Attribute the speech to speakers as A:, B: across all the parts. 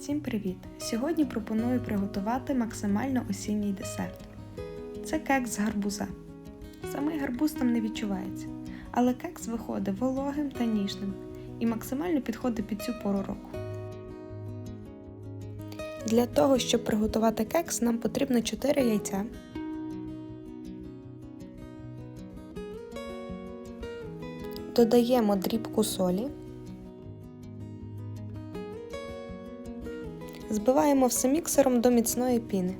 A: Всім привіт! Сьогодні пропоную приготувати максимально осінній десерт. Це кекс з гарбуза. Самий гарбуз там не відчувається, але кекс виходить вологим та ніжним і максимально підходить під цю пору року. Для того, щоб приготувати кекс, нам потрібно 4 яйця. Додаємо дрібку солі. Збиваємо все міксером до міцної піни.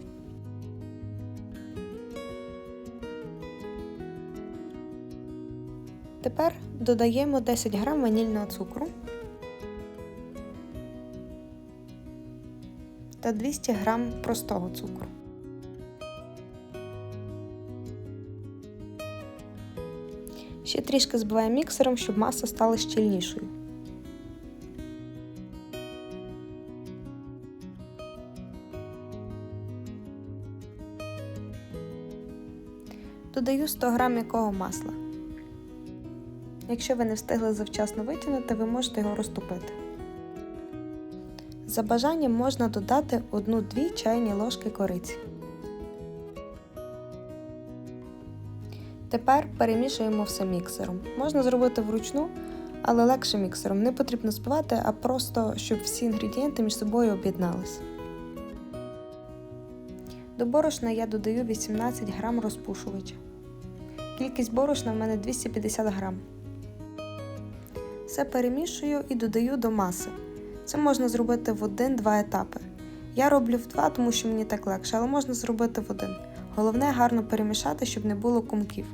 A: Тепер додаємо 10 г ванільного цукру та 200 г простого цукру. Ще трішки збиваємо міксером, щоб маса стала щільнішою. Додаю 100 г м'якого масла. Якщо ви не встигли завчасно витягнути, ви можете його розтопити. За бажанням можна додати 1-2 чайні ложки кориці. Тепер перемішуємо все міксером. Можна зробити вручну, але легше міксером. Не потрібно збивати, а просто щоб всі інгредієнти між собою об'єдналися. До борошна я додаю 18 грам розпушувача. Кількість борошна в мене 250 грам. Все перемішую і додаю до маси. Це можна зробити в один-два етапи. Я роблю в два, тому що мені так легше, але можна зробити в один. Головне гарно перемішати, щоб не було комків.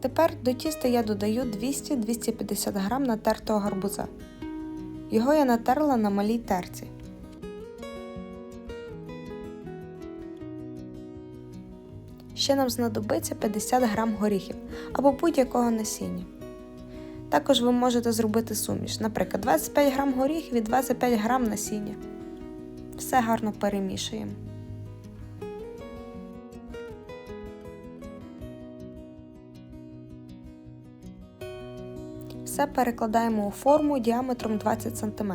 A: Тепер до тіста я додаю 200-250 г натертого гарбуза. Його я натерла на малій терці. Ще нам знадобиться 50 г горіхів або будь-якого насіння. Також ви можете зробити суміш, наприклад, 25 г горіхів і 25 г насіння. Все гарно перемішуємо. Все перекладаємо у форму діаметром 20 см.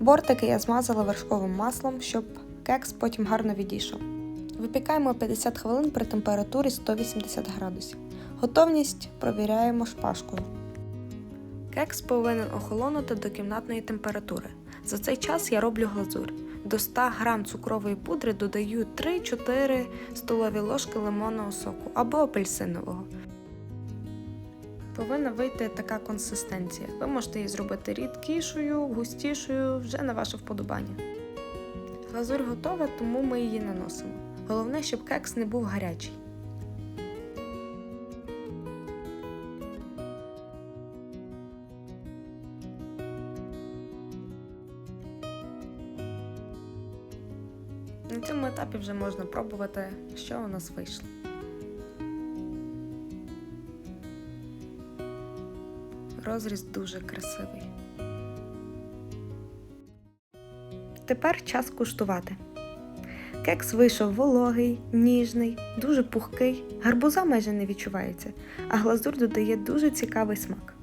A: Бортики я змазала вершковим маслом, щоб кекс потім гарно відійшов. Випікаємо 50 хвилин при температурі 180 градусів. Готовність провіряємо шпажкою. Кекс повинен охолонути до кімнатної температури. За цей час я роблю глазурь. До 100 г цукрової пудри додаю 3-4 столові ложки лимонного соку або апельсинового. Повинна вийти така консистенція. Ви можете її зробити рідкішою, густішою, вже на ваше вподобання. Глазурь готова, тому ми її наносимо. Головне, щоб кекс не був гарячий. На цьому етапі вже можна пробувати, що у нас вийшло. Розріз дуже красивий. Тепер час куштувати. Кекс вийшов вологий, ніжний, дуже пухкий, гарбуза майже не відчувається, а глазур додає дуже цікавий смак.